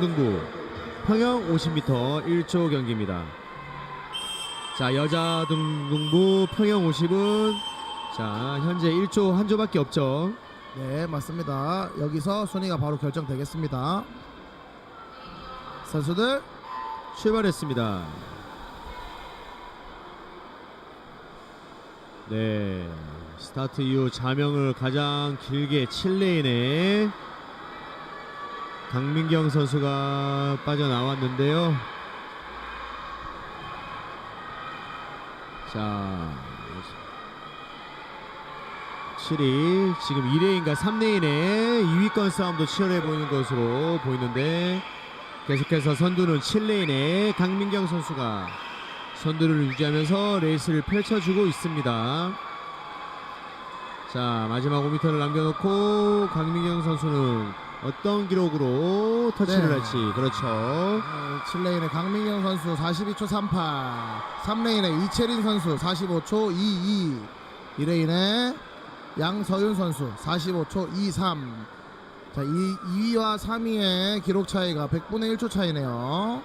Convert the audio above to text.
등부 평영 50m 1조 경기입니다. 자 여자 등등부 평영 50은 자 현재 1조 한 조밖에 없죠. 네, 맞습니다. 여기서 순위가 바로 결정되겠습니다. 선수들 출발했습니다. 네 스타트 이후 자명을 가장 길게 7레인에 강민경 선수가 빠져나왔는데요. 자 7위 지금 2레인과 3레인의 2위권 싸움도 치열해 보이는 것으로 보이는데 계속해서 선두는 7레인의 강민경 선수가 선두를 유지하면서 레이스를 펼쳐주고 있습니다. 자 마지막 5m를 남겨놓고 강민경 선수는 어떤 기록으로 터치를 네. 할지 그렇죠. 어, 7레인의 강민경 선수 42초 38 3레인의 이채린 선수 45초 22 2레인의 양서윤 선수 45초 23 자, 이 2위와 3위의 기록 차이가 100분의 1초 차이네요